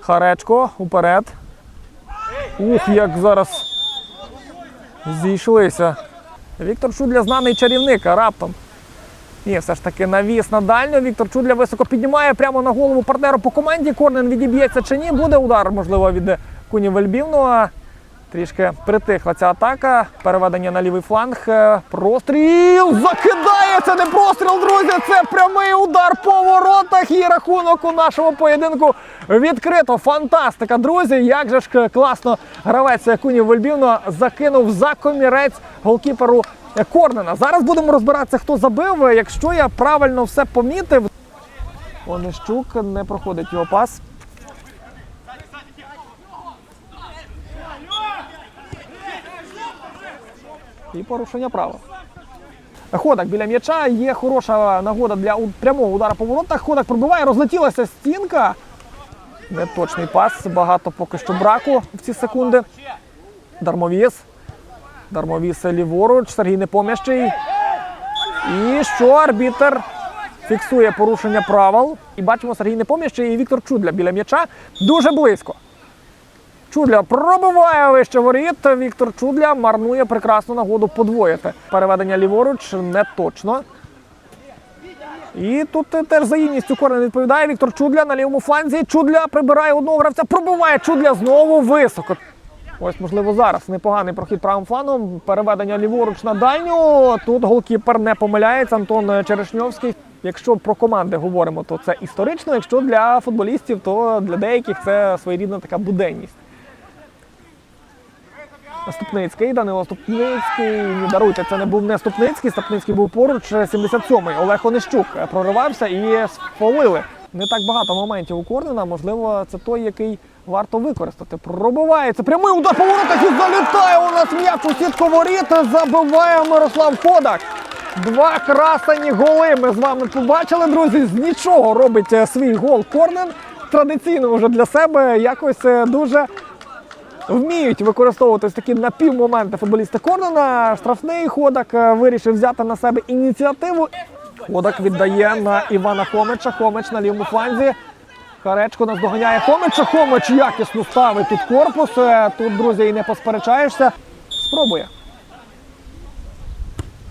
Харечко уперед. Ух, як зараз зійшлися. Віктор Чудля знаний чарівник, а раптом. Ні, все ж таки навіс на дальню. Віктор Чудля високо піднімає прямо на голову партнеру по команді. Корнен відіб'ється чи ні. Буде удар, можливо, від Куні Вельбівного. Трішки притихла ця атака. Переведення на лівий фланг. Е, Простріл! Закидає! Це не простріл, друзі! Це прямий удар по воротах. І рахунок у нашому поєдинку відкрито. Фантастика, друзі! Як же ж класно гравець Куні Вельбівно закинув за комірець голкіперу Корнена. Зараз будемо розбиратися, хто забив. Якщо я правильно все помітив, Онищук не проходить його пас. І порушення права. Ходак біля м'яча є хороша нагода для прямого удара по воротах. Ходак пробиває, розлетілася стінка. Неточний пас, багато поки що браку в ці секунди. Дармовіс. Дармовіс ліворуч, Сергій Непоміщий. І що арбітер фіксує порушення правил. І бачимо Сергій Непоміщий і Віктор Чудля біля м'яча. Дуже близько. Чудля пробиває вище воріт. Віктор Чудля марнує прекрасну нагоду подвоїти. Переведення ліворуч не точно. І тут теж за інністю Корнен відповідає. Віктор Чудля на лівому фланзі. Чудля прибирає одного гравця, пробиває Чудля знову високо. Ось, можливо, зараз непоганий прохід правим фланом. Переведення ліворуч на дальню. Тут голкіпер не помиляється. Антон Черешньовський. Якщо про команди говоримо, то це історично. Якщо для футболістів, то для деяких це своєрідна така буденність. Ступницький, Данило Ступницький. Даруйте, це не був не Ступницький. Ступницький був поруч. 77-й. Олег Онищук проривався і сфолили. Не так багато моментів у Корнена. Можливо, це той, який варто використати. Пробивається. Прямий удар по воротах і залітає у нас м'яч у сітку воріт. Забиває Мирослав Ходак. Два красені голи. Ми з вами побачили, друзі. З нічого робить е, свій гол Корнен. Традиційно вже для себе якось е, дуже вміють використовувати такі напівмоменти футболіста Корнена. Штрафний ходак е, вирішив взяти на себе ініціативу. Ходак віддає на Івана Хомича. Хомич на лівому фланзі. Харечко наздоганяє Хомича. Хомич якісно ставить тут корпус. Е, Тут, друзі, і не посперечаєшся. Спробує.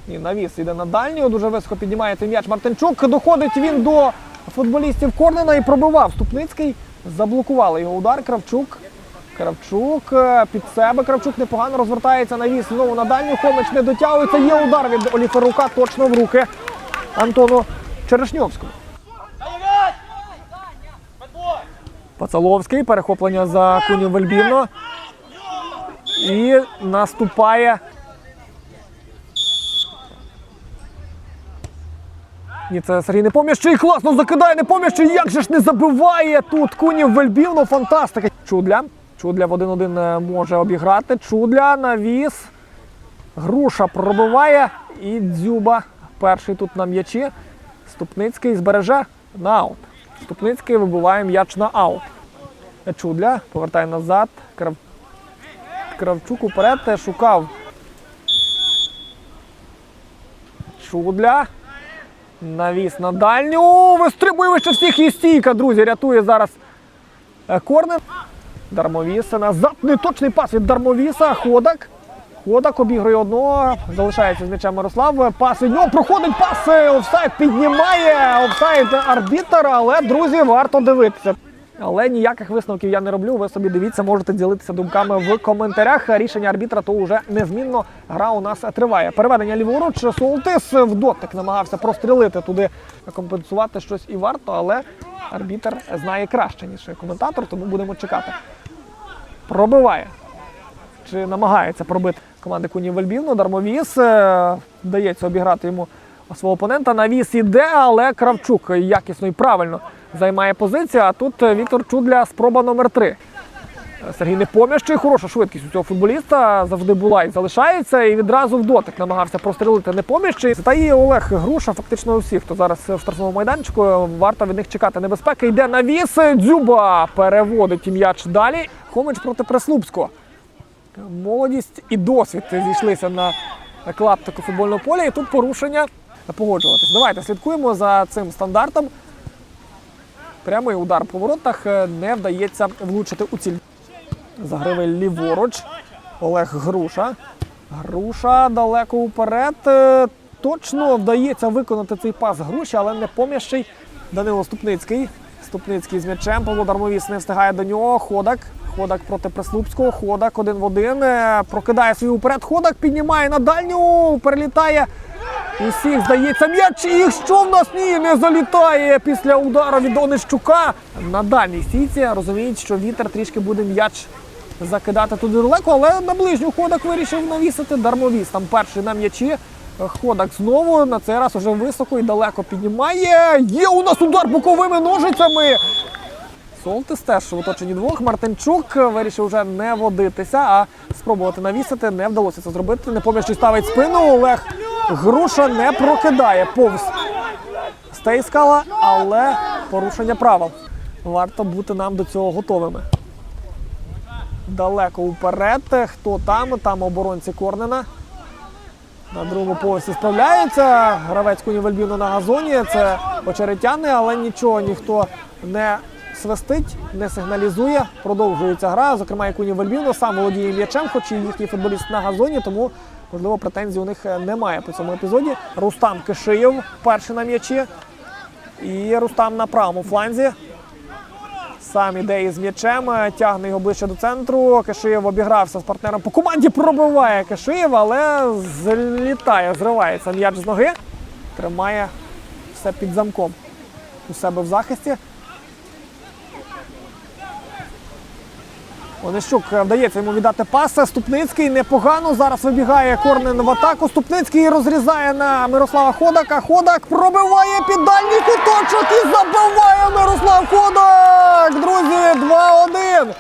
І навіс іде на дальню. Дуже високо піднімається м'яч Мартинчук. Доходить він до футболістів Корнена і пробивав. Ступницький. Заблокували його удар. Кравчук. Кравчук е, під себе. Кравчук непогано розвертається навіс знову на дальню. Хомич не дотягується. Є удар від Оліферука точно в руки Антону Черешньовському. Пацаловський. Перехоплення за Куню Вельбівно. І наступає. Ні, це Сергій Непоміщий. Класно закидає Непоміщий. Як же ж не забиває тут Кунів Вельбівно. Фантастика. Чудля. Чудля в 1-1 е, може обіграти. Чудля навіс. Груша пробиває. І Дзюба. Перший тут на м'ячі. Ступницький збереже на аут. Ступницький вибиває м'яч на аут. Чудля повертає назад. Крав... Кравчук уперед е, шукав. Чудля. Навіс на дальню. Вистрибує вище всіх і стійка, друзі. Рятує зараз е, Корнер. Дармовіса назад. Неточний пас від Дармовіса. Ходак. Ходак обігрує одного. Залишається з м'ячем Мирослав. Пас від нього. Проходить пас. Офсайд піднімає. Офсайд арбітер, але, друзі, варто дивитися. Але ніяких висновків я не роблю. Ви собі дивіться, можете ділитися думками в коментарях. Рішення арбітра то вже незмінно. Гра у нас триває. Переведення ліворуч. Солтис в дотик намагався прострілити туди, компенсувати щось і варто, але арбітр знає краще, ніж коментатор, тому будемо чекати. Пробиває. Чи намагається пробити команди Куні Вельбівну. Дармовіс е, вдається обіграти йому свого опонента. Навіс іде, але Кравчук якісно і правильно займає позицію. А тут е, Віктор Чудля спроба номер 3 Сергій Непоміщий, хороша швидкість у цього футболіста завжди була і залишається. І відразу в дотик намагався прострілити Непоміщий. Та і Олег Груша, фактично усі, хто зараз в штрафному майданчику, варто від них чекати небезпеки. Йде навіс. Дзюба переводить м'яч далі. Хомич проти Преслупського. Молодість і досвід зійшлися на клаптику футбольного поля, і тут порушення погоджуватись. Давайте слідкуємо за цим стандартом. Прямий удар по воротах е, не вдається влучити у ціль. Загривий ліворуч. Олег Груша. Груша далеко уперед. Е, Точно вдається виконати цей пас груші, але не поміщий Данило Ступницький. Ступницький з м'ячем. Павло не встигає до нього. Ходак. Ходак проти Преслупського. Ходак один в один. Е, Прокидає свій уперед. Ходак піднімає на дальню. Перелітає. І всіх здається м'яч. І що в нас ні, не залітає після удару від Онищука. На дальній стійці розуміють, що вітер трішки буде м'яч закидати туди далеко, але на ближню ходак вирішив навісити дармовіс. Там перший на м'ячі. Ходак знову на цей раз уже високо і далеко піднімає. Є у нас удар боковими ножицями. Солтис теж в оточенні двох. Мартинчук вирішив вже не водитися, а спробувати навісити. Не вдалося це зробити. Непоміщий ставить спину. Олег Груша не прокидає повз Стейскала, але порушення правил. Варто бути нам до цього готовими. Далеко уперед. Хто там? Там оборонці Корнена. На другому поверсі справляється. Гравець Куні Вельбіно на газоні. Це очеретяни, але нічого ніхто не свистить, не сигналізує. Продовжується гра. Зокрема, і Куні Вельбіно сам володіє м'ячем, хоч і їхній футболіст на газоні, тому можливо претензій у них немає по цьому епізоді. Рустам Кишиєв перший на м'ячі. І Рустам на правому фланзі. Сам іде із м'ячем, е, тягне його ближче до центру. Кишиєв обігрався з партнером по команді, пробиває Кишиєв, але злітає, зривається м'яч з ноги. Тримає все під замком у себе в захисті. Онищук е, вдається йому віддати пас. Ступницький непогано. Зараз вибігає Корнен в атаку. Ступницький розрізає на Мирослава Ходака. Ходак пробиває під дальній куточок і забиває Мирослав Ходак. Друзі, 2-1.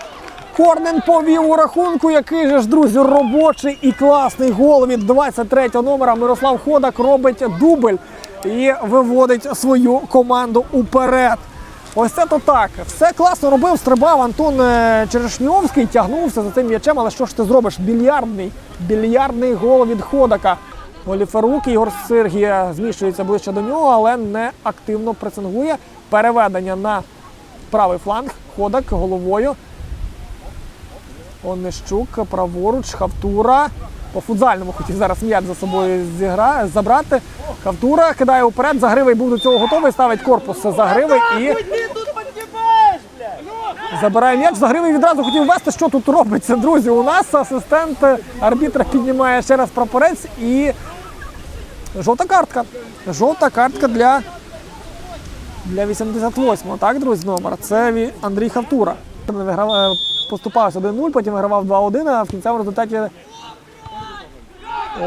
Корнен повів у рахунку, який же ж, друзі, робочий і класний гол від 23 номера. Мирослав Ходак робить дубль і виводить свою команду уперед. Ось це то так. Все класно робив, стрибав Антон е, Черешньовський, тягнувся за цим м'ячем, але що ж ти зробиш? Більярдний, більярдний гол від Ходака. Оліферук Ігор Сергія зміщується ближче до нього, але не активно пресингує. Переведення на правий фланг. Ходак головою. Онищук, праворуч, Хавтура. По футзальному хотів зараз м'яч за собою зігра... забрати. Хавтура кидає вперед, Загривий був до цього готовий, ставить корпус за Загривий і забирає м'яч. Загривий відразу хотів вести, що тут робиться, друзі. У нас асистент арбітра піднімає ще раз прапорець і жовта картка. Жовта картка для, для 88-го, так, друзі, номер. Це Андрій Хавтура. Е, поступався 1-0, потім вигравав 2-1, а в кінцевому результаті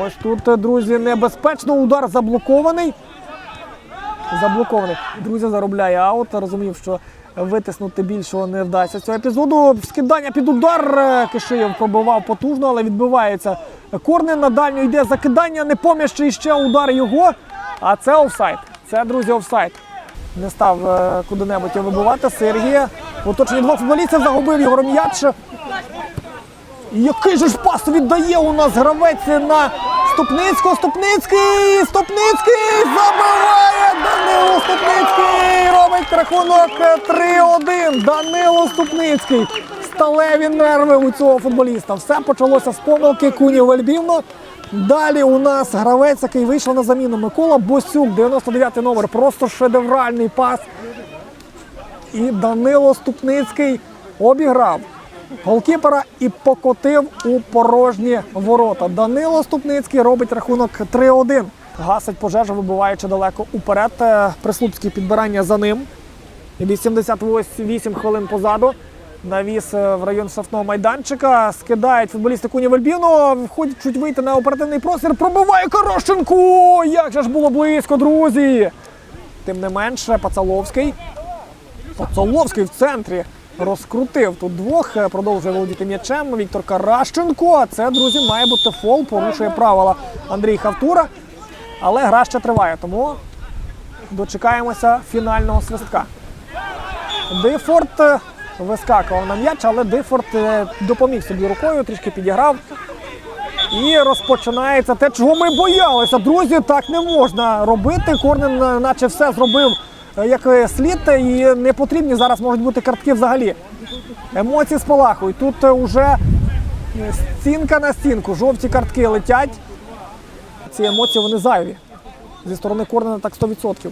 Ось тут, друзі, небезпечно. Удар заблокований. Заблокований. Друзі заробляє аут. Розумів, що витиснути більшого не вдасться цього епізоду. Скидання під удар. Кишиєв пробивав потужно, але відбивається. Корнер на дальню йде закидання, не поміщий ще удар його. А це офсайд. Це, друзі, офсайд. Не став е, куди-небудь його вибивати. Сергія. В оточенні двох футболістів загубив його м'яч. Який же ж пас віддає у нас гравець на Ступницького. Ступницький! Ступницький забиває Данило Ступницький! Робить рахунок 3-1. Данило Ступницький. Сталеві нерви у цього футболіста. Все почалося з помилки Куні Вельбівно. Далі у нас гравець, який вийшов на заміну Микола Босюк, 99-й номер. Просто шедевральний пас. І Данило Ступницький обіграв голкіпера і покотив у порожні ворота. Данило Ступницький робить рахунок 3-1. Гасить пожежу, вибиваючи далеко уперед. Е, підбирання за ним. 88 хвилин позаду. Навіс е, в район штрафного майданчика. Скидають футболісти Куні Вельбіно. Хочуть вийти на оперативний простір. Пробиває Карашенко! Як же ж було близько, друзі! Тим не менше, Пацаловський. Пацаловський в центрі розкрутив тут двох, е, продовжує володіти м'ячем. Віктор Каращенко. Це, друзі, має бути фол, порушує правила Андрій Хавтура. Але гра ще триває, тому дочекаємося фінального свистка. Дифорт е, вискакував на м'яч, але Дифорт е, допоміг собі рукою, трішки підіграв. І розпочинається те, чого ми боялися. Друзі, так не можна робити. Корнен, наче все зробив як е, слід, і не потрібні зараз можуть бути картки взагалі. Емоції спалахують. Тут вже стінка на стінку, жовті картки летять. Ці емоції вони зайві. Зі сторони Корнена так 100%.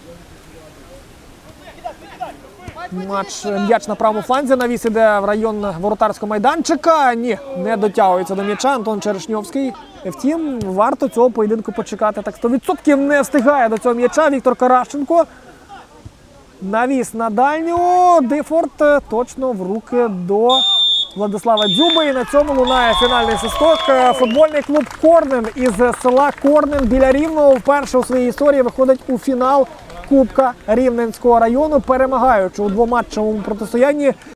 Матч е, м'яч на правому фланзі навіс іде в район воротарського майданчика. Ні, не дотягується до м'яча Антон Черешньовський. Втім, варто цього поєдинку почекати. Так 100% не встигає до цього м'яча Віктор Каращенко. Навіс на дальню. Дефорт е, точно в руки до Владислава Дзюби. І на цьому лунає фінальний свисток. Е, Футбольний клуб Корнен із села Корнен біля Рівного вперше у своїй історії виходить у фінал Кубка Рівненського району, перемагаючи у двоматчевому протистоянні